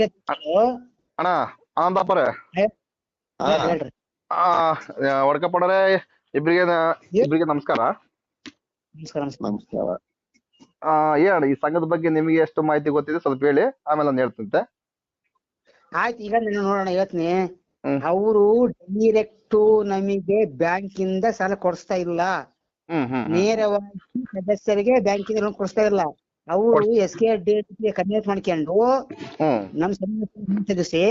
ಅಣ್ಣ ಆನಂದಪ್ಪರೇ ಇಬ್ರಿಗೆ ಇಬ್ರಿಗೆ ನಮಸ್ಕಾರ. ನಮಸ್ಕಾರ ನಮಸ್ಕಾರ. ಈ ಸಂಘದ ಬಗ್ಗೆ ನಿಮಗೆ ಎಷ್ಟು ಮಾಹಿತಿ ಗೊತ್ತಿದೆ ಸ್ವಲ್ಪ ಹೇಳಿ ಆಮೇಲೆ ನಾನು ಹೇಳ್ತಂತೆ. ಆಯ್ತು ಈಗ ನೀನು ನೋಡೋಣ ಹೇಳ್ತೀನಿ. ಅವರು ಡೈರೆಕ್ಟ್ ನಮಗೆ ಬ್ಯಾಂಕ್ ಇಂದ ಸಾಲ ಕೊಡಿಸ್ತಾ ಇಲ್ಲ. ನೇರವಾಗಿ ಸದಸ್ಯರಿಗೆ ಬ್ಯಾಂಕಿಂದ ಲೋನ್ ಕೊಡಿಸ್ತಾ ಇಲ್ಲ. ಅವರು ಎಸ್ ಕೆ ಕನ್ವರ್ಟ್ ಮಾಡ್ಕೊಂಡು ಹ್ಮ್. ನಮ್ ತೆಗಿಸಿ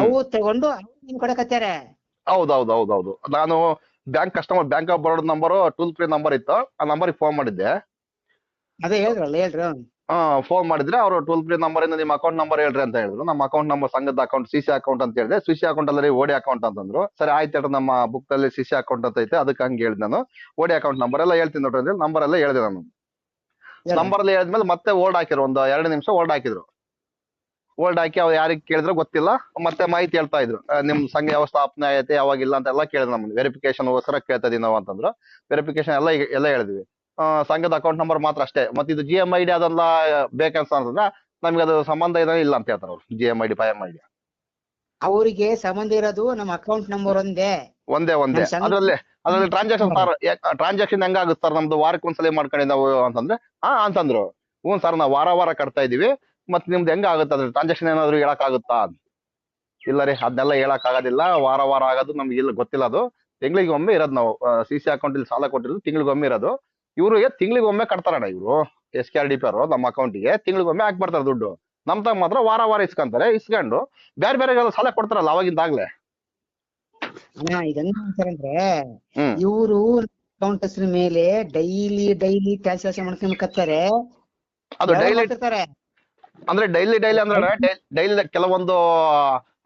ಅವು ತಗೊಂಡು ನಿಮ್ ಕೊಡಕತ್ತಾರೆ ಹೌದು ಹೌದು ಹೌದು ಹೌದು. ನಾನು bank customer bank of Baroda number toll free number ಇತ್ತು. ಆ ನಂಬರ್ಗೆ ಫೋನ್ ಮಾಡಿದ್ದೆ. ಅದೇ ಹೇಳ್ರಲ್ಲ ಹೇಳ್ರಿ ಹಾ ಫೋನ್ ಮಾಡಿದ್ರೆ ಅವರು ಟೋಲ್ ಫ್ರೀ ನಂಬರ್ ಇಂದ ನಿಮ್ಮ ಅಕೌಂಟ್ ನಂಬರ್ ಹೇಳ್ರಿ ಅಂತ ಹೇಳಿದ್ರು. ನಮ್ಮ ಅಕೌಂಟ್ ನಂಬರ್ ಸಂಘದ ಅಕೌಂಟ್ ಸಿಸಿ ಸಿ ಅಕೌಂಟ್ ಅಂತ ಹೇಳಿದ್ರೆ ಸಿಸಿ ಸಿ ಅಕೌಂಟ್ ಅಲ್ಲಿ ಓಡಿ ಅಕೌಂಟ್ ಅಂತಂದ್ರು ಸರಿ ಆಯ್ತು ಹೇಳ್ರಿ ನಮ್ಮ ಬುಕ್ ಅಲ್ಲಿ ಸಿಸಿ ಸಿ ಅಕೌಂಟ್ ಅಂತ ಐತೆ ಅದಕ್ಕೆ ಹಂಗೆ ಹೇಳಿದ್ ನಾನು. ಓಡಿ ಅಕೌಂಟ್ ನಂಬರ್ ಎಲ್ಲ ಹೇಳ್ತೀನಿ ನೋಡ್ರಿ ನಂಬರ್ ಎಲ್ಲ ಹೇಳಿದೆ ನಾನು. ನಂಬರ್ ಹೇಳಿದ್ಮೇಲೆ ಮತ್ತೆ ಓಲ್ಡ್ ಹಾಕಿದ್ರು, ಒಂದು ಎರಡು ನಿಮಿಷ ಓಲ್ಡ್ ಹಾಕಿದ್ರು. ಓಲ್ಡ್ ಹಾಕಿ ಅವ್ರು ಯಾರಿಗೆ ಕೇಳಿದ್ರು ಗೊತ್ತಿಲ್ಲ, ಮತ್ತೆ ಮಾಹಿತಿ ಹೇಳ್ತಾ ಇದ್ರು. ನಿಮ್ ಸಂಘ ಯಾವ ಸ್ಥಾಪನೆ ಆಗೈತೆ ಯಾವಾಗಿಲ್ಲ ಅಂತ ಎಲ್ಲಾ ಕೇಳಿದ್ರು ನಮ್ಮನ್ನು ವೆರಿಫಿಕೇಶನ್ ಗೋಸ್ಕರ ಕೇಳ್ತಾ ಇದೀವಿ ನಾವು ಅಂತಂದ್ರು. ವೆರಿಫಿಕೇಶನ್ ಎಲ್ಲ ಎಲ್ಲ ಹೇಳಿದ್ವಿ. ಸಂಘದ ಅಕೌಂಟ್ ನಂಬರ್ ಮಾತ್ರ ಅಷ್ಟೇ. ಮತ್ತೆ ಇದು ಜಿ ಎಂ ಐ ಡಿ ಅದೆಲ್ಲ ಬೇಕಂತ ಅಂತಂದ್ರೆ ನಮ್ಗೆ ಅದು ಸಂಬಂಧ ಇಲ್ಲ ಅಂತ ಹೇಳ್ತಾರೆ ಅವ್ರು. G M I D P M I D ಅವರಿಗೆ ಸಂಬಂಧ ಇರೋದು ನಮ್ಮ ಅಕೌಂಟ್ ನಂಬರ್ ಒಂದೇ. ಒಂದೇ ಒಂದೇ. ಅದರಲ್ಲಿ ಅದರಲ್ಲಿ ಅದ್ರಲ್ಲಿ ಅದ್ರಲ್ಲಿ ಟ್ರಾನ್ಸಾಕ್ಷನ್ ಸರ್ ಟ್ರಾನ್ಸಾಕ್ಷನ್ ಹೆಂಗಾಗುತ್ತೆ ಸರ್? ನಮ್ದು ವಾರಕ್ಕೆ ಒಂದ್ಸಲ ಮಾಡ್ಕೊಂಡು ನಾವು ಅಂತಂದ್ರೆ ಹಾ ಅಂತಂದ್ರು. ಹ್ಞೂ ಸರ್ ನಾವು ವಾರ ವಾರ ಕಟ್ತಾ ಇದೀವಿ ಮತ್ತೆ ನಿಮ್ದು ಹೆಂಗ ಆಗುತ್ತೆ? ಅದ್ರ ಟ್ರಾನ್ಸಾಕ್ಷನ್ ಏನಾದ್ರು ಹೇಳಕ್ ಆಗುತ್ತಾ ಇಲ್ಲ ರೀ ಅದನ್ನೆಲ್ಲ ಹೇಳಕ್ ಆಗೋದಿಲ್ಲ ವಾರ ವಾರ ಆಗೋದು ನಮ್ಗೆ ಇಲ್ಲ ಗೊತ್ತಿಲ್ಲ ಅದು. ತಿಂಗಳಿಗೆ ಒಮ್ಮೆ ಇರೋದು ನಾವು. ಸಿ ಸಿ ಅಕೌಂಟ್ ಇಲ್ಲಿ ಸಾಲ ಕೊಟ್ಟಿರೋದು ತಿಂಗಳಿಗೆ ಒಮ್ಮೆ ಇರೋದು. ಇವ್ರಿಗೆ ತಿಂಗಳಿಗೆ ಒಮ್ಮೆ ಕಟ್ತಾರಣ್ಣ ಇವರು. S K R D P ಅವರು ನಮ್ಮ ಅಕೌಂಟಿಗೆ ತಿಂಗಳಿಗೆ ಒಮ್ಮೆ ಹಾಕಿ ಬರ್ತಾರೆ ದುಡ್ಡು. ನಮ್ ತಮ್ಮ ಮಾತ್ರ ವಾರ ವಾರ ಇಸ್ಕೊಂತಾರೆ ಇಸ್ಕೊಂಡು ಬೇರೆ ಬೇರೆ ಸಾಲ ಕೊಡ್ತಾರಲ್ಲ ಅವಾಗಿಂದಾಗ್ಲೇ. ಅಣ್ಣ ಇವ್ರು ಅಕೌಂಟ್ ಹೆಸರು ಮೇಲೆ ಡೈಲಿ ಡೈಲಿ ಟ್ರಾನ್ಸಾಕ್ಷನ್ ಮಾಡ್ಕೊಂಡ್ಕತ್ತಾರೆ ಅದು ಡೈಲಿ ಅಂದ್ರೆ ಡೈಲಿ ಡೈಲಿ ಅಂದ್ರೆ ಡೈಲಿ ಕೆಲವೊಂದು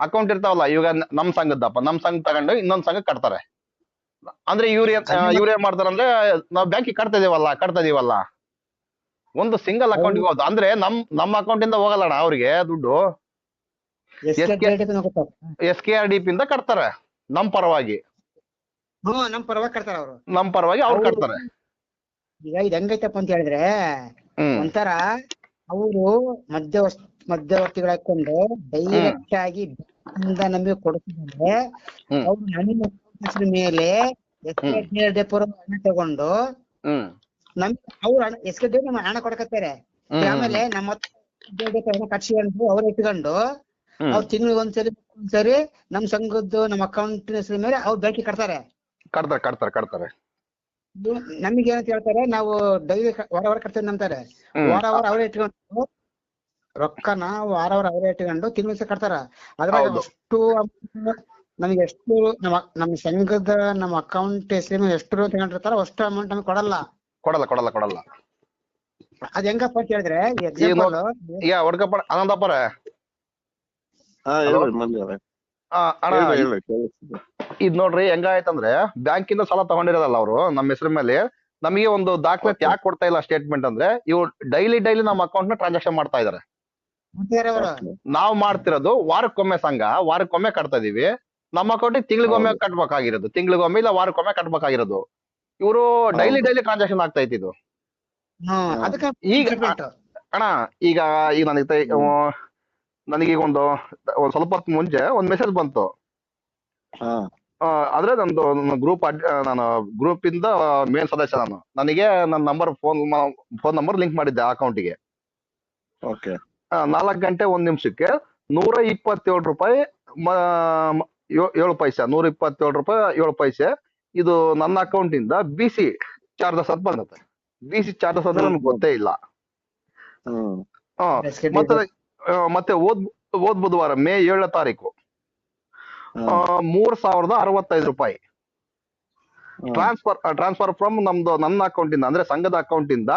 ಅಕೌಂಟ್ ಇರ್ತಾವಲ್ಲ ಇವಾಗ ನಮ್ ಸಂಘದ್ದಪ್ಪ ನಮ್ ಸಂಘ ತಗೊಂಡು ಇನ್ನೊಂದ್ ಸಂಘ ಕಟ್ತಾರೆ. ಅಂದ್ರೆ ಇವ್ರ ಇವ್ರ ಏನ್ ಮಾಡ್ತಾರಂದ್ರೆ ನಾವ್ ಬ್ಯಾಂಕಿಗೆ ಕಟ್ತಾ ಇದೀವಲ್ಲ ಕಟ್ತಾ ಇದೀವಲ್ಲ. ಒಂದು ಸಿಂಗಲ್ ಅಕೌಂಟ್ ಹೋಗೋದು. ಅಂದ್ರೆ ನಮ್ ನಮ್ಮ ಅಕೌಂಟ್ ಇಂದ ಹೋಗಲ್ಲಣ್ಣ ಅವ್ರಿಗೆ ದುಡ್ಡು. S K- R D P ಇಂದ ಕಟ್ತಾರೆ. ನಮ್ ಪರವಾಗಿ. ನಮ್ ಪರವಾಗಿ ಕಟ್ತಾರ ಅವರು. ನಮ್ ಪರವಾಗಿ ಅವ್ರು ಕಟ್ತಾರೆ. ಈಗ ಇದು ಹೆಂಗೈತಪ್ಪ ಅಂತ ಹೇಳಿದ್ರೆ ಒಂಥರ ಅವರು ಮಧ್ಯವಸ್ ಮಧ್ಯವರ್ತಿಗಳ ಹಾಕೊಂಡು ಡೈರೆಕ್ಟ್ ಆಗಿ ನಮಗೆ ಕೊಡ್ತಿದ್ರೆ. ಅವ್ರು ಹೆಸರು ಮೇಲೆ ಎಸ್ ಕೆ ಡೆಪೋರ ಹಣ ತಗೊಂಡು ನಮ್ ಅವ್ರ ಹಣ ಎಸ್ ಕೆ ನಮ್ಮ ಹಣ ಕೊಡಕತ್ತಾರೆ. ಆಮೇಲೆ ನಮ್ಮ ಕಟ್ಸ್ಕೊಂಡು ಅವ್ರು ಇಟ್ಕೊಂಡು. ಅವ್ರು ಸರಿ ಒಂದ್ಸರಿ ಒಂದ್ಸರಿ ನಮ್ ಸಂಘದ್ದು ನಮ್ಮ ಅಕೌಂಟ್ ಹೆಸರು ಮೇಲೆ ಅವ್ರು ಬ್ಯಾಂಕಿಗೆ ಕಟ್ತಾರೆ. ಕಟ್ತಾರೆ ಕಟ್ತಾರೆ ನಮಗೆ ಏನಂತ ಹೇಳ್ತಾರೆ ನಾವು ಡೈಲಿ ವಾರ ವಾರ ಕಟ್ತೇವೆ ನಂಬ್ತಾರೆ ಹ್ಮ್. ವಾರ ವಾರ ಅವರೇ ಇಟ್ಕೊಂಡು ರೊಕ್ಕನ ವಾರ ವಾರ ಅವರೇ ಇಟ್ಕೊಂಡು ತಿಂಗಳ ಕಟ್ತಾರ. ಅದ್ರಾಗ ಎಷ್ಟು ಅಷ್ಟು ನಮಗೆ ಎಷ್ಟು ನಮ್ಮ ನಮ್ಮ ಸಂಘದ ನಮ್ಮ ಅಕೌಂಟ್ ಹೆಸರಿನ ಎಷ್ಟು ತಗೊಂಡಿರ್ತಾರ ಅಷ್ಟು ಅಮೌಂಟ್ ನಮ್ಗೆ ಕೊಡಲ್ಲ. ಕೊಡಲ್ಲ ಕೊಡಲ್ಲ ಕೊಡಲ್ಲ. ಅದ್ ಹೆಂಗಪ್ಪ ಅಂತ ಹೇಳಿದ್ರೆ ಎಕ್ಸಾಂಪಲ್ ಈಗ ಹೊಡ್ಕಪ್ಪ ಆನಂದಪ್ಪರ ಹಾ ಹೇಳ್ರಿ ಮಂದಿ ಅವ್ರೆ ಅಣ್ಣ ಹೇಳ್ರಿ ಹೇಳ್ರಿ ಕೇಳಿಸ್ತಿದೆ. ಇದ್ ನೋಡ್ರಿ ಹೆಂಗಾಯ್ತಂದ್ರೆ ಬ್ಯಾಂಕಿಂದ ಸಾಲ ತಗೊಂಡಿರೋದಲ್ಲ ಅವರು ನಮ್ಮ ಹೆಸರು ಮೇಲೆ ನಮಗೆ ಒಂದು ದಾಖಲಾತಿ ಯಾಕೆ ಕೊಡ್ತಾ ಇಲ್ಲ ಸ್ಟೇಟ್ಮೆಂಟ್ ಅಂದ್ರೆ ಇವ್ರು ಡೈಲಿ ಡೈಲಿ ನಮ್ಮ ಅಕೌಂಟ್ನ ಟ್ರಾನ್ಸಾಕ್ಷನ್ ಮಾಡ್ತಾ ಇದಾರೆ. ಅವರು? ನಾವು ಮಾಡ್ತಿರೋದು ವಾರಕ್ಕೊಮ್ಮೆ ಸಂಘ ವಾರಕ್ಕೊಮ್ಮೆ ಕಟ್ತಾ ಇದೀವಿ. ನಮ್ಮ ಅಕೌಂಟಿಗೆ ತಿಂಗಳಿಗೊಮ್ಮೆ ಕಟ್ಬೇಕಾಗಿರೋದು ತಿಂಗಳಿಗೊಮ್ಮೆ ಇಲ್ಲ ವಾರಕ್ಕೊಮ್ಮೆ ಕಟ್ಬೇಕಾಗಿರೋದು. ಇವರು ಡೈಲಿ ಡೈಲಿ ಟ್ರಾನ್ಸಾಕ್ಷನ್ ಆಗ್ತಾ ಇತ್ತು ಅದಕ್ಕೆ ಈಗ ಅಣ್ಣ ಈಗ ಈಗ ನನಗೆ ನನಗೆ ಒಂದು ಒಂದ್ ಸ್ವಲ್ಪ ಹೊತ್ತು ಮುಂಚೆ ಒಂದ್ ಮೆಸೇಜ್ ಬಂತು. ಆದ್ರೆ ನಂದು ಗ್ರೂಪ್ ನಾನು ಗ್ರೂಪ್ ಇಂದ ಮೇನ್ ಸದಸ್ಯ ನಾನು. ನನಗೆ ನನ್ನ number phone phone number link ಮಾಡಿದ್ದೆ ಅಕೌಂಟಿಗೆ ಓಕೆ. ನಾಲ್ಕು ಗಂಟೆ ಒಂದ್ ನಿಮಿಷಕ್ಕೆ ನೂರ ಇಪ್ಪತ್ತೇಳು ರೂಪಾಯಿ ಏಳು ಪೈಸೆ ನೂರ ಇಪ್ಪತ್ತೇಳು ರೂಪಾಯಿ ಏಳು ಪೈಸೆ ಇದು ನನ್ನ ಅಕೌಂಟ್ ಇಂದ ಬಿ ಸಿ ಚಾರ್ಜಸ್ ಅಂತ ಬಂದತ್ತೆ ಬಿ ಸಿ ಚಾರ್ಜಸ್ ಅಂದ್ರೆ ನಮ್ಗೆ ಗೊತ್ತೇ ಇಲ್ಲ. ಮತ್ತೆ ಮತ್ತೆ ಓದ್ ಓದ್ ಬುಧವಾರ ಮೇ ಏಳನೇ ತಾರೀಕು. ಆ, ಮೂರ್ ಸಾವಿರದ ಅರವತ್ತೈದು ರೂಪಾಯಿ. ಟ್ರಾನ್ಸ್ಫರ್ ಟ್ರಾನ್ಸ್ಫರ್ ಫ್ರಮ್ ನಮ್ದು ನನ್ನ ಅಕೌಂಟ್ ಇಂದ ಅಂದ್ರೆ ಸಂಘದ ಅಕೌಂಟ್ ಇಂದ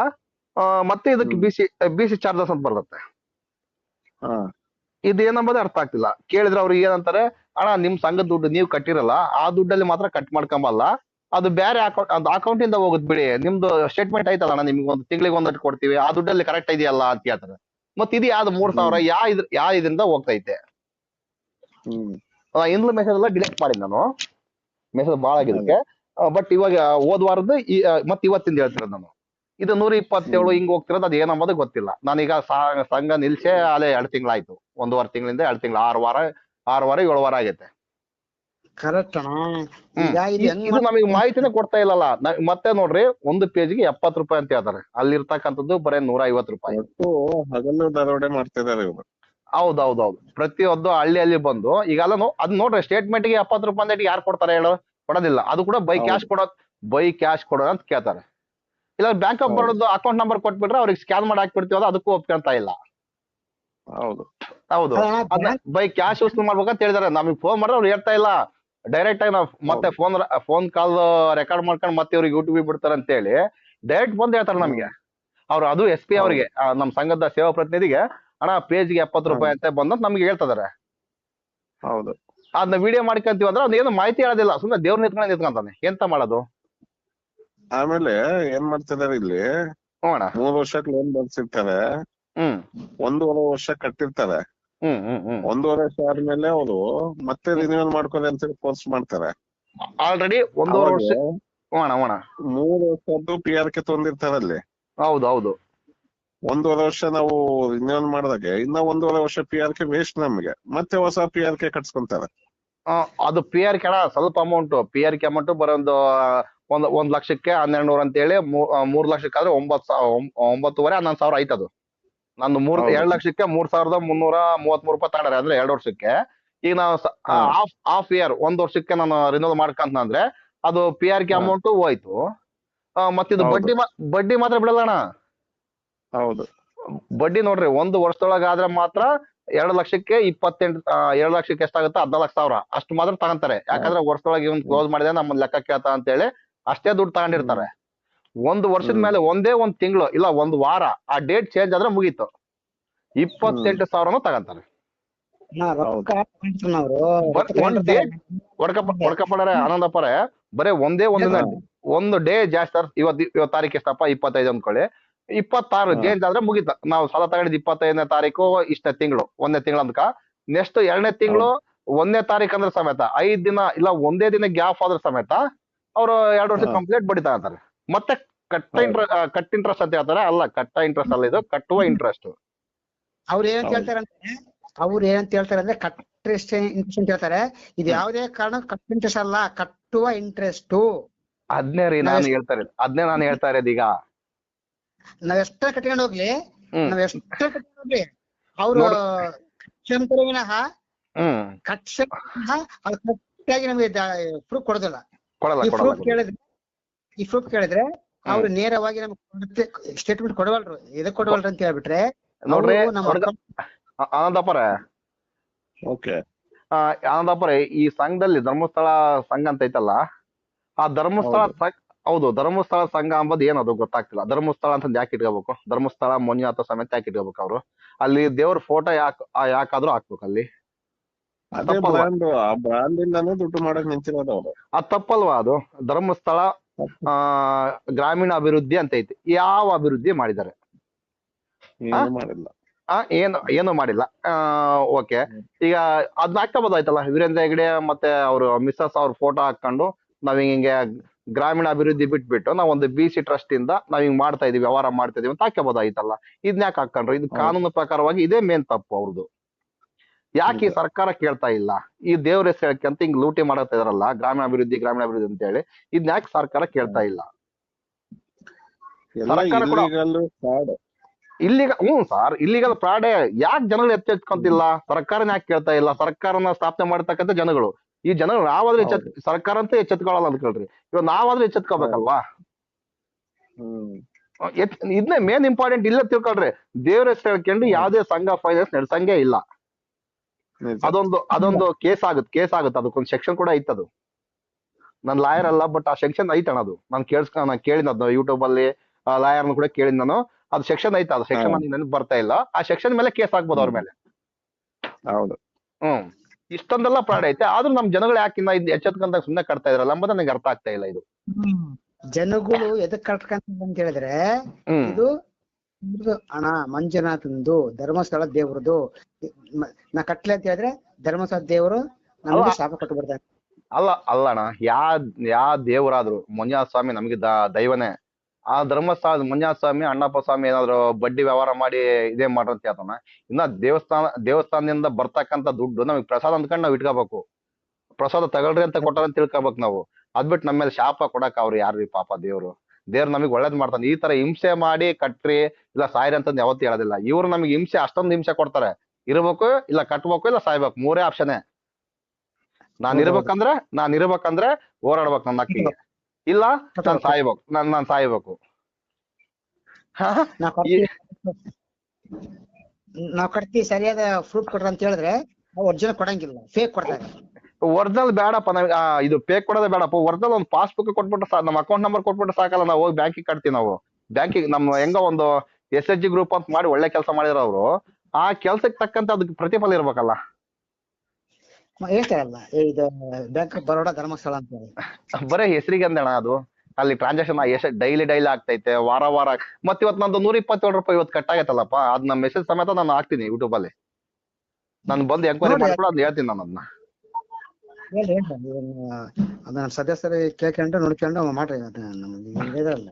ಮತ್ತೆ ಇದಕ್ಕೆ. B C B C charges ಅಂತ ಬರುತ್ತೆ. ಇದೇನಂಬುದೇ ಅರ್ಥ ಆಗ್ತಿಲ್ಲ. ಕೇಳಿದ್ರೆ ಅವ್ರಿಗೆ ಏನಂತಾರೆ ಅಣ್ಣ ನಿಮ್ ಸಂಘದ ದುಡ್ಡು ನೀವು ಕಟ್ಟಿರಲ್ಲ ಆ ದುಡ್ಡಲ್ಲಿ ಮಾತ್ರ ಕಟ್ ಮಾಡ್ಕೊಂಬಲ್ಲ. ಅದು ಬೇರೆ ಅಕೌಂಟ್ ಅದು ಅಕೌಂಟ್ ಇಂದ ಹೋಗುದ್ ಬಿಡಿ. ನಿಮ್ದು ಸ್ಟೇಟ್ಮೆಂಟ್ ಆಯ್ತಲ್ಲ ಅಣ್ಣ ನಿಮ್ಗೆ ಒಂದು ತಿಂಗಳಿಗೆ ಒಂದಷ್ಟು ಕೊಡ್ತೀವಿ ಆ ದುಡ್ಡಲ್ಲಿ ಕರೆಕ್ಟ್ ಇದೆಯಲ್ಲ ಅಂತ ಹೇಳ್ತಾರೆ. ಮತ್ತೆ ಇದು ಯಾವ್ದು ಮೂರ್ ಸಾವಿರ ಯಾ ಇದ್ರ ಯಾ ಇದರಿಂದ ಹೋಗ್ತೈತೆ. ಹ್ಮ್. ಇಂದ್ಲ ಮೆಸೇಜ್ ಎಲ್ಲ ಡಿಲೀಟ್ ಮಾಡಿದ್ ನಾನು. ಮೆಸೇಜ್ ಭಾಳ ಆಗಿದ್ದಕ್ಕೆ ಬಟ್ ಇವಾಗ ಹೋದ್ ವಾರದ್ದು ಮತ್ತ್ ಇವತ್ತಿಂದ ಹೇಳ್ತಿರೋದು ನಾನು. ಇದು ನೂರ ಇಪ್ಪತ್ತೇಳು ಹಿಂಗ್ ಹೋಗ್ತಿರೋದು ಅದು ಏನಂಬುದು ಗೊತ್ತಿಲ್ಲ. ನಾನೀಗ ಸಂಘ ನಿಲ್ಸೆ ಅಲ್ಲೇ ಎರಡು ತಿಂಗಳಾಯ್ತು. ಒಂದೂವರೆ ತಿಂಗಳಿಂದ ಎರಡು ತಿಂಗಳು ಆರು ವಾರ ಆರು ವಾರ ಏಳು ವಾರ ಆಗೈತೆ ಕರೆಕ್ಟ್. ಇದು ನಮಗೆ ಮಾಹಿತಿನೇ ಕೊಡ್ತಾ ಇಲ್ಲಲ್ಲ. ಮತ್ತೆ ನೋಡ್ರಿ ಒಂದು ಪೇಜ್ಗೆ ಎಪ್ಪತ್ ರೂಪಾಯಿ ಅಂತ ಹೇಳ್ತಾರೆ. ಅಲ್ಲಿರ್ತಕ್ಕಂಥದ್ದು ಬರೀ ನೂರ ಐವತ್ ರೂಪಾಯಿ. ಒಟ್ಟು ಹಗಲು ದರೋಡೆ ಮಾಡ್ತಿದ್ದಾರೆ ಇವರು. ಹೌದೌದೌದು. ಪ್ರತಿಯೊಂದು ಹಳ್ಳಿಯಲ್ಲಿ ಬಂದು ಈಗೆಲ್ಲ ನೋ ಅದ್ ನೋಡ್ರಿ ಸ್ಟೇಟ್ಮೆಂಟ್ಗೆ ಎಪ್ಪತ್ ರೂಪಾಯಿ ಅಂತ ಯಾರು ಕೊಡ್ತಾರೆ ಹೇಳೋ? ಕೊಡೋದಿಲ್ಲ. ಅದು ಕೂಡ ಬೈ ಕ್ಯಾಶ್ ಕೊಡೋ ಬೈ ಕ್ಯಾಶ್ ಕೊಡೋ ಅಂತ ಕೇಳ್ತಾರೆ. ಇಲ್ಲ ಬ್ಯಾಂಕ್ ಆಫ್. ಬರೋದು ಅಕೌಂಟ್ ನಂಬರ್ ಕೊಟ್ಬಿಟ್ರೆ ಅವ್ರಿಗೆ ಸ್ಕ್ಯಾನ್ ಮಾಡಿ ಹಾಕ್ಬಿಡ್ತೀವಲ್ಲ ಅದಕ್ಕೂ ಒಪ್ಕೊಂತ ಇಲ್ಲ. ಹೌದು. ಹೌದು. ಅದ್ನ ಬೈ ಕ್ಯಾಶ್ ವಸೂಲ್ ಮಾಡ್ಬೇಕಂತ ಹೇಳಿದಾರೆ. ನಮಗೆ ಫೋನ್ ಮಾಡಿದ್ರೆ ಅವ್ರು ಹೇಳ್ತಾ ಇಲ್ಲ. ಡೈರೆಕ್ಟ್ ಆಗಿ ನಾವು ಮತ್ತೆ ಫೋನ್ ಫೋನ್ ಕಾಲ್ ರೆಕಾರ್ಡ್ ಮಾಡ್ಕೊಂಡು ಮತ್ತೆ ಇವ್ರಿಗೆ ಯೂಟ್ಯೂಬ್ ಬಿಡ್ತಾರೆ ಅಂತ ಹೇಳಿ ಡೈರೆಕ್ಟ್ ಬಂದ್ ಹೇಳ್ತಾರೆ ನಮಗೆ. ಅವ್ರು ಅದು ಎಸ್ ಪಿ ಅವರಿಗೆ ನಮ್ಮ ಸಂಘದ ಸೇವಾ ಪ್ರತಿನಿಧಿಗೆ ಅಣ್ಣ ಪೇಜ್ಗೆ ಎಪ್ಪತ್ತು ರೂಪಾಯಿ ಅಂತ ಬಂದಂತ ನಮ್ಗೆ ಹೇಳ್ತದಾರೆ. ಹೌದು. ಅದನ್ನ ವಿಡಿಯೋ ಮಾಡ್ಕೊಂತೀವಿ ಅಂದ್ರೆ ಅವ್ನ ಏನು ಮಾಹಿತಿ ಹೇಳೋದಿಲ್ಲ. ಸುಮ್ಮನೆ ದೇವ್ರ ನಿಂತ್ಕೊಂಡು ನಿಂತ್ಕೊಂತಾನೆ. ಎಂತ ಮಾಡೋದು? ಆಮೇಲೆ ಏನ್ ಮಾಡ್ತಿದಾರೆ ಇಲ್ಲಿ? ಮೂರ್ ವರ್ಷಕ್ ಲೋನ್ ಬರ್ಸಿರ್ತಾರೆ ಹ್ಮ್. ಒಂದೂವರೆ ವರ್ಷ ಕಟ್ಟಿರ್ತಾರೆ. ಹ್ಮ್ ಹ್ಮ್ ಹ್ಮ್. ಒಂದೂವರೆ ವರ್ಷ ಆದ್ಮೇಲೆ ಅವರು ಮತ್ತೆ ರಿನ್ಯೂವಲ್ ಮಾಡ್ಕೊಳ್ಳಿ ಅಂತ ಹೇಳಿ ಫೋರ್ಸ್ ಮಾಡ್ತಾರೆ. ಆಲ್ರೆಡಿ ಒಂದೂವರೆ ವರ್ಷ ಅಣ್ಣ ಹ್ಞೂ ಮೂರು ವರ್ಷದ್ದು ಪಿ ಆರ್ ಕೆ ತಂದಿರ್ತಾರಲ್ಲಿ ಹೌದು ಹೌದು. ಒಂದೂವರೆ ವರ್ಷ ನಾವು ರಿನ್ಯೂವಲ್ ಮಾಡಿದಾಗ ಇನ್ನ ಒಂದೂವರೆ ವರ್ಷ ಪಿ ಆರ್ ಕೆ ವೇಸ್ಟ್ ನಮ್ಗೆ. ಮತ್ತೆ ಹೊಸ ಪಿ ಆರ್ ಕೆ ಕಟ್ಸ್ಕೊಂತಾರೆ. ಆ, ಅದು ಪಿ ಆರ್ ಕೆ ಅಣ್ಣ ಸ್ವಲ್ಪ amount P R K amount ಬರೋ ಒಂದು ಒಂದ್ ಒಂದ್ ಲಕ್ಷಕ್ಕೆ ಹನ್ನೆರಡು ನೂರ ಅಂತ ಹೇಳಿ ಆ, ಮೂರ್ ಲಕ್ಷಕ್ಕಾದ್ರೆ ಒಂಬತ್ ಸಾವಿರ ಒಂಬತ್ತುವರೆ ಹನ್ನೊಂದು ಸಾವಿರ ಆಯ್ತದು. ನಂದು ಮೂರ್. ಎರಡ್ ಲಕ್ಷಕ್ಕೆ ಮೂರ್ ಸಾವಿರದ ಮುನ್ನೂರ ಮೂವತ್ ಮೂರು ರೂಪಾಯಿ ತಗೊಂಡ್ರೆ ಅಂದ್ರೆ ಎರಡು ವರ್ಷಕ್ಕೆ. ಈಗ ನಾವು ಹಾ. ಹಾಫ್ ಹಾಫ್ ಇಯರ್ ಒಂದ್ ವರ್ಷಕ್ಕೆ ನಾನು ರಿನೋಲ್ ಮಾಡ್ಕಂತ ಅಂದ್ರೆ ಅದು ಪಿ ಆರ್ ಕೆ. ಅಮೌಂಟ್ ಹೋಯ್ತು. ಮತ್ತಿದು ಬಡ್ಡಿ ಬಡ್ಡಿ ಮಾತ್ರ ಬಿಡಲ್ಲ ಅಣ್ಣ. ಹೌದು. ಬಡ್ಡಿ ನೋಡ್ರಿ ಒಂದು ವರ್ಷದೊಳಗ ಆದ್ರೆ ಮಾತ್ರ ಎರಡು ಲಕ್ಷಕ್ಕೆ ಇಪ್ಪತ್ತೆಂಟು ಎರಡು ಲಕ್ಷಕ್ಕೆ ಎಷ್ಟಾಗುತ್ತೆ? ಹದಿನಾಲ್ಕು ಸಾವಿರ. ಅಷ್ಟು ಮಾತ್ರ ತಗೊಂತಾರೆ. ಯಾಕಂದ್ರೆ ವರ್ಷದೊಳಗೆ ಇವ್ನು ಕ್ಲೋಸ್ ಮಾಡಿದ್ರೆ ನಮ್ಮ ಲೆಕ್ಕ ಕೇಳ್ತಾ ಅಂತ ಹೇಳಿ ಅಷ್ಟೇ ದುಡ್ಡು ತಗೊಂಡಿರ್ತಾರೆ. ಒಂದು ವರ್ಷದ ಮೇಲೆ ಒಂದೇ ಒಂದ್ ತಿಂಗಳು ಇಲ್ಲ ಒಂದ್ ವಾರ ಆ ಡೇಟ್ ಚೇಂಜ್ ಆದ್ರೆ ಮುಗೀತು. ಇಪ್ಪತ್ತೆಂಟು ಸಾವಿರನು ತಗಂತಾರೆ. ಒಂದ್ ಒಡಕಪ್ಪಡರೆ ಆನಂದಪ್ಪರೆ ಬರೇ ಒಂದೇ ಒಂದು. ಒಂದು ಡೇ ಜಾಸ್ತಿ ಇವತ್ತು ಇವತ್ತು ತಾರೀಕು ಎಷ್ಟಪ್ಪ? ಇಪ್ಪತ್ತೈದು ಅಂದ್ಕೊಳ್ಳಿ. ಇಪ್ಪತ್ತಾರು ಚೇಂಜ್ ಆದ್ರೆ ಮುಗಿತ. ನಾವು ಸಾಲ ತಗೊಂಡಿದ್ ಇಪ್ಪತ್ತೈದನೇ ತಾರೀಕು ಇಷ್ಟ ತಿಂಗಳು ಒಂದನೇ ತಿಂಗಳು ಅಂದ್ಕ. ನೆಕ್ಸ್ಟ್ ಎರಡನೇ ತಿಂಗಳು ಒಂದನೇ ತಾರೀಕು ಅಂದ್ರೆ ಸಮೇತ ಐದ್ ದಿನ ಇಲ್ಲ ಒಂದೇ ದಿನ ಗ್ಯಾಪ್ ಆದ್ರೆ ಸಮೇತ ಅವರು ಎರಡು ವರ್ಷ. ಕಂಪ್ಲೀಟ್ ಬಡಿತಾ ಇರ್ತಾರೆ ಮತ್ತೆ ಕಟ್ಟ. ಇಂಟ್ರೆಸ್ಟ್ ಕಟ್ ಇಂಟ್ರೆಸ್ಟ್ ಅಂತ ಹೇಳ್ತಾರೆ. ಅಲ್ಲ ಕಟ್ಟ ಇಂಟ್ರೆಸ್ಟ್ ಅಲ್ಲ ಇದು ಕಟ್ಟುವ ಇಂಟ್ರೆಸ್ಟ್ ಅವ್ರು ಏನಂತ ಹೌದು. ಹೇಳ್ತಾರೆ ಅಂದ್ರೆ ಅವ್ರು ಏನಂತ ಹೇಳ್ತಾರೆ ಅಂದ್ರೆ ಕಟ್ಟ ಇಂಟ್ರೆಸ್ಟ್ ಅಂತ ಹೇಳ್ತಾರೆ. ಇದು ಯಾವುದೇ ಕಾರಣ ಕಟ್ ಇಂಟ್ರೆಸ್ಟ್ ಅಲ್ಲ ಕಟ್ಟುವ ಇಂಟ್ರೆಸ್ಟ್ ಅದ್ನೇ ರೀ ನಾನು ಹೇಳ್ತಾ ಇರೋದು. ಅದ್ನೇ ನಾನು ಹೇಳ್ತಾ ಇರೋದು ಈಗ. ನಾವ್ ಎಷ್ಟೇ ಕಟ್ಕೊಂಡು ಹೋಗ್ಲಿ. ಹ್ಮ್. ನಾವ್ ಎಷ್ಟೇ ಕಟ್ಕೊಂಡು ಹೋಗ್ಲಿ. ಅವ್ರು. ಕಟ್ಸಂತಾರೆ ವಿನಃ ಕಟ್ಸ ಅವ್ರು ಕರೆಕ್ಟಾಗಿ ನಮಗೆ ಪ್ರೂಫ್ ಕೊಡೋದಿಲ್ಲ. ಕೊಡಲ್ಲ ಪ್ರೂಫ್ ಕೇಳಿದ್ರೆ ಈ ಪ್ರೂಫ್ ಕೇಳಿದ್ರೆ ಅವ್ರು ನೇರವಾಗಿ ನಮ್ಗೆ ಸ್ಟೇಟ್ಮೆಂಟ್ ಕೊಡವಲ್ರು. ಎದಕ್ ಕೊಡವಲ್ರು ಅಂತ ಹೇಳ್ಬಿಟ್ರೆ ನೋಡ್ರಿ ಆನಂದಪ್ಪರೇ ಓಕೆ. ಆನಂದಪ್ಪರೇ ಈ ಸಂಘದಲ್ಲಿ ಧರ್ಮಸ್ಥಳ ಸಂಘ ಅಂತ ಐತಲ್ಲ ಆ ಧರ್ಮಸ್ಥಳ ಹೌದು. ಧರ್ಮಸ್ಥಳ ಸಂಘ ಅಂಬದ್ ಏನದು ಗೊತ್ತಾಗ್ತಿಲ್ಲ. ಧರ್ಮಸ್ಥಳ ಅಂತ ಯಾಕೆ ಇಟ್ಕೋಬೇಕು? ಧರ್ಮಸ್ಥಳ ಮೊನ್ಯಾತ ಸಮೇತ ಯಾಕೆ ಇಟ್ಕೋಬೇಕು ಅವರು? ಅಲ್ಲಿ ದೇವ್ರ ಫೋಟೋ ಯಾಕೆ ಯಾಕಾದ್ರೂ ಹಾಕ್ಬೇಕು ಅಲ್ಲಿ. ಅದೇ? ಬ್ರಾಂಡ್ ಆ ಬ್ರಾಂಡ್ ಇಂದಾನೇ ದುಡ್ಡು ಮಾಡಕ್ ನಿಂತಿರೋದು ಅವರು. ಅದ್ ತಪ್ಪಲ್ವಾ ಅದು? ಧರ್ಮಸ್ಥಳ ಗ್ರಾಮೀಣ ಅಭಿವೃದ್ಧಿ ಅಂತ ಐತಿ. ಯಾವ ಅಭಿವೃದ್ಧಿ ಮಾಡಿದ್ದಾರೆ? ಏನು ಮಾಡಿಲ್ಲ. ಆ ಏನು ಏನು ಮಾಡಿಲ್ಲ. ಆ ಓಕೆ. ಈಗ ಅದ್ನ ಹಾಕ್ಕೋಬೋದಾಯ್ತಲ್ಲ ವೀರೇಂದ್ರ ಹೆಗ್ಡೆ ಮತ್ತೆ ಅವರು ಮಿಸ್ಸಸ್ ಅವ್ರ ಫೋಟೋ ಹಾಕೊಂಡು ನಾವ್ ಹಿಂಗೆ ಗ್ರಾಮೀಣ ಅಭಿವೃದ್ಧಿ ಬಿಟ್ಬಿಟ್ಟು ನಾವ್ ಒಂದು ಬಿ ಸಿ ಟ್ರಸ್ಟ್ ಇಂದ ನಾವ್ ಹಿಂಗ್ ಮಾಡ್ತಾ ಇದೀವಿ ವ್ಯವಹಾರ ಮಾಡ್ತಾ ಇದೀವಿ ಅಂತ ಹಾಕ್ಕೋಬೋದಾಯ್ತಲ್ಲ ಇದನ್ನ ಯಾಕೆ ಹಾಕೊಂಡ್ರು ಇದು. ಕಾನೂನು ಪ್ರಕಾರವಾಗಿ ಇದೇ ಮೇನ್ ತಪ್ಪು ಅವ್ರದ್ದು ಯಾಕೆ ಈ ಸರ್ಕಾರ ಕೇಳ್ತಾ ಇಲ್ಲ? ಈ ದೇವ್ರ ಹೆಸರು ಹೇಳ್ಕೊಂತ ಹಿಂಗ್ ಲೂಟಿ ಮಾಡತ್ತ ಇದಾರಲ್ಲ ಗ್ರಾಮೀಣ ಅಭಿವೃದ್ಧಿ ಗ್ರಾಮೀಣ ಅಭಿವೃದ್ಧಿ ಅಂತ ಹೇಳಿ ಇದನ್ನ ಯಾಕೆ ಸರ್ಕಾರ ಕೇಳ್ತಾ ಇಲ್ಲ ಇಲ್ಲಿಗ ಹ್ಞೂ ಸರ್ ಇಲ್ಲಿಗಲ್ ಪ್ರಾಡೆ ಯಾಕೆ ಜನಗಳು ಎಚ್ಚೆತ್ಕೊಂತಿಲ್ಲ ಸರ್ಕಾರನ ಯಾಕೆ ಕೇಳ್ತಾ ಇಲ್ಲ? ಸರ್ಕಾರನ ಸ್ಥಾಪನೆ ಮಾಡ್ತಕ್ಕಂಥ ಜನಗಳು. ಈ ಜನಗಳು ನಾವಾದ್ರೆ ಎಚ್ಚೆತ್ ಸರ್ಕಾರ ಅಂತ ಎಚ್ಚೆತ್ಕೊಳ್ಳಲ್ಲ ಅಂತ ಕೇಳ್ರಿ. ಇವಾಗ ನಾವಾದ್ರೆ ಎಚ್ಚೆತ್ಕೋಬೇಕಲ್ವಾ? ಹ್ಮ್. ಇದನ್ನೇ ಮೇನ್ ಇಂಪಾರ್ಟೆಂಟ್ ಇಲ್ಲ ತಿಳ್ಕೊಳ್ರಿ. ದೇವ್ರ ಹೆಸರು ಹೇಳ್ಕೊಂಡು ಯಾವ್ದೇ ಸಂಘ ಫೈನಾನ್ಸ್ ನಡೆಸಂಗೆ ಇಲ್ಲ. ಅದೊಂದು ಅದೊಂದು ಕೇಸ್ ಆಗುತ್ತೆ ಕೇಸ್ ಆಗುತ್ತೆ. ಅದಕ್ಕೊಂದು ಸೆಕ್ಷನ್ ಕೂಡ ಐತ್ ಐತದು ನನ್ ಲಾಯರ್ ಅಲ್ಲ ಬಟ್ ಆ ಸೆಕ್ಷನ್ ಐತಣ ಅದು. ನಾನು ಕೇಳಿಸ್ಕ ನಾನು ಕೇಳಿದ ಅದು ಯೂಟ್ಯೂಬ್ ಅಲ್ಲಿ ಲಾಯರ್ ಕೂಡ ಕೇಳಿದ್ ನಾನು. ಅದು ಸೆಕ್ಷನ್ ಐತ ಅದು. ಸೆಕ್ಷನ್. ನನಗೆ ಬರ್ತಾ ಇಲ್ಲ. ಆ ಸೆಕ್ಷನ್ ಮೇಲೆ ಕೇಸ್ ಆಗ್ಬೋದು ಅವ್ರ ಮೇಲೆ. ಹೌದು. ಹ್ಮ್. ಇಷ್ಟೊಂದೆಲ್ಲ ಪ್ರಾಡ್ ಐತೆ. ಆದ್ರೂ ನಮ್ ಜನಗಳು ಯಾಕಿನ್ನ ಇದು ಎಚ್ಚೆತ್ಕೊಂಡ ಸುಮ್ನೆ ಕಟ್ತಾ ಇದ್ರಲ್ಲ ಅಂಬುದು ನನಗೆ ಅರ್ಥ ಆಗ್ತಾ ಇಲ್ಲ ಇದು. ಜನಗಳು ಎದಕ್ ಕಟ್ಕಂತ ಅಂತ ಹೇಳಿದ್ರೆ ಇದು ಹಣ ಮಂಜುನಾಥಂದು ಧರ್ಮಸ್ಥಳ ದೇವ್ರದು ನಾ ಕಟ್ಲೆ ಅಂತ ಹೇಳಿದ್ರೆ ಧರ್ಮಸ್ಥಳ ದೇವರು ನಮಗೆ ಶಾಪ ಕೊಟ್ಟು ಬಿಡ್ತಾರೆ. ಅಲ್ಲ ಅಲ್ಲಣ್ಣ ಯಾ ಯಾ ದೇವರಾದ್ರು ಮಂಜುನಾಥ ಸ್ವಾಮಿ ನಮಗೆ ದ- ದೈವನೇ ಆ ಧರ್ಮಸ್ಥಳ ಮಂಜುನಾಥ ಸ್ವಾಮಿ ಅಣ್ಣಪ್ಪ ಸ್ವಾಮಿ ಏನಾದ್ರು ಬಡ್ಡಿ ವ್ಯವಹಾರ ಮಾಡಿ ಇದೇ ಮಾಡ್ರಿ ಅಂತ ಹೇಳ್ತಾನ ಇನ್ನ ದೇವಸ್ಥಾನ ದೇವಸ್ಥಾನದಿಂದ ಬರ್ತಕ್ಕಂತ ದುಡ್ಡು ನಮಗೆ ಪ್ರಸಾದ ಅಂದ್ಕೊಂಡು ನಾವ್ ಇಟ್ಕೋಬೇಕು. ಪ್ರಸಾದ ತಗೊಳ್ರಿ ಅಂತ ಕೊಟ್ಟಾರ ಅಂತ ತಿಳ್ಕೊಬೇಕು ನಾವು. ಅದ್ಬಿಟ್ಟು ನಮ್ಮ ಮೇಲೆ ಶಾಪ ಕೊಡಕ್ ಅವ್ರು ಯಾರ್ರಿ ಪಾಪ ದೇವ್ರು. ದೇವ್ರು ನಮಗೆ ಒಳ್ಳೇದ್ ಮಾಡ್ತಾನೆ. ಈ ತರ ಹಿಂಸೆ ಮಾಡಿ ಕಟ್ರಿ ಇಲ್ಲ ಸಾಯ್ರಿ ಅಂತ ಯಾವತ್ತೂ ಹೇಳೋದಿಲ್ಲ. ಇವ್ರು ನಮಗೆ ಹಿಂಸೆ ಅಷ್ಟೊಂದು ಹಿಂಸೆ ಕೊಡ್ತಾರೆ. ಇರ್ಬೇಕು ಇಲ್ಲ ಕಟ್ಬೇಕು ಇಲ್ಲ ಸಾಯ್ಬೇಕು ಮೂರೇ ಆಪ್ಷನ್ ನಾನ್. ಇರ್ಬೇಕಂದ್ರೆ ನಾನ್ ಇರ್ಬೇಕಂದ್ರೆ ಹೋರಾಡ್ಬೇಕು ನನ್ನ ಅಕ್ಕಿ ಇಲ್ಲ ನಾನ್ ಸಾಯ್ಬೇಕು ನಾನ್ ನಾನ್ ಸಾಯ್ಬೇಕು? ನಾವ್ ಕಟ್ತೀವಿ ಸರಿಯಾದ ಫ್ರೂಟ್ ಕೊಡ್ರಿ ಅಂತ ಹೇಳಿದ್ರೆ ಒರಿಜಿನಲ್ ಕೊಡಂಗಿಲ್ಲ ಫೇಕ್ ಕೊಡ್ತಾರೆ. ಒರಿಜಿನಲ್ ಬೇಡಪ್ಪ ಆ, ಇದು ಪೇ ಕೊಡೋದೇ ಬೇಡಪ್ಪ. ಒರಿಜಿನಲ್ ಒಂದು ಪಾಸ್ಬುಕ್ ಕೊಟ್ಬಿಟ್ಟು ಸಾ ನಮ್ಮ ಅಕೌಂಟ್ ನಂಬರ್ ಕೊಟ್ಬಿಟ್ಟು ಸಾಕಲ್ಲ ನಾವು ಹೋಗಿ ಬ್ಯಾಂಕಿಗೆ ಕಟ್ತೀವಿ ನಾವು. ಬ್ಯಾಂಕಿಗೆ ನಮ್ಮ ಹೆಂಗ ಒಂದು ಎಸ್ ಎಚ್ ಜಿ ಗ್ರೂಪ್ ಅಂತ ಮಾಡಿ ಒಳ್ಳೆ ಕೆಲಸ ಮಾಡಿದ್ರು ಅವರು. ಆ ಕೆಲ್ಸಕ್ಕೆ ತಕ್ಕಂತ ಅದಕ್ಕೆ ಪ್ರತಿಫಲ ಇರ್ಬೇಕಲ್ಲ. ಹೇಳ್ತಾರಲ್ಲ ಇದು ಬ್ಯಾಂಕ್ ಆಫ್ ಬರೋಡಾ ಧರ್ಮಸ್ಥಳ ಅಂತ ಹೇಳಿ. ಬರೀ ಹೆಸರಿಗೆ ಅಂದಣ ಅದು. ಅಲ್ಲಿ ಟ್ರಾನ್ಸಾಕ್ಷನ್ ಎಷ್ಟು ಡೈಲಿ ಡೈಲಿ ಆಗ್ತೈತೆ ವಾರ ವಾರ. ಮತ್ತೆ ಇವತ್ತು ನಂದು ನೂರ ಇಪ್ಪತ್ತೇಳು ರೂಪಾಯಿ ಇವತ್ತು ಕಟ್ ಆಗೈತಲ್ಲಪ್ಪ. ಅದ್ ನಮ್ಮ ಮೆಸೇಜ್ ಸಮೇತ ನಾನು ಹಾಕ್ತೀನಿ ಯೂಟ್ಯೂಬ್ ಅಲ್ಲಿ. ನಾನು ಬಂದು ಎಂಕ್ವೈರಿ. ಮಾಡ್ಕೊಂಡು ಅದ್ ಹೇಳ್ತೀನಿ ನಾನು ಅದನ್ನ ಅದನ್ನ ಸದಸ್ಯರು ಕೇಳ್ಕೊಂಡು ನೋಡ್ಕೊಂಡು ಮಾಡ್ರಿ ಅದೇ ಇದಲ್ಲ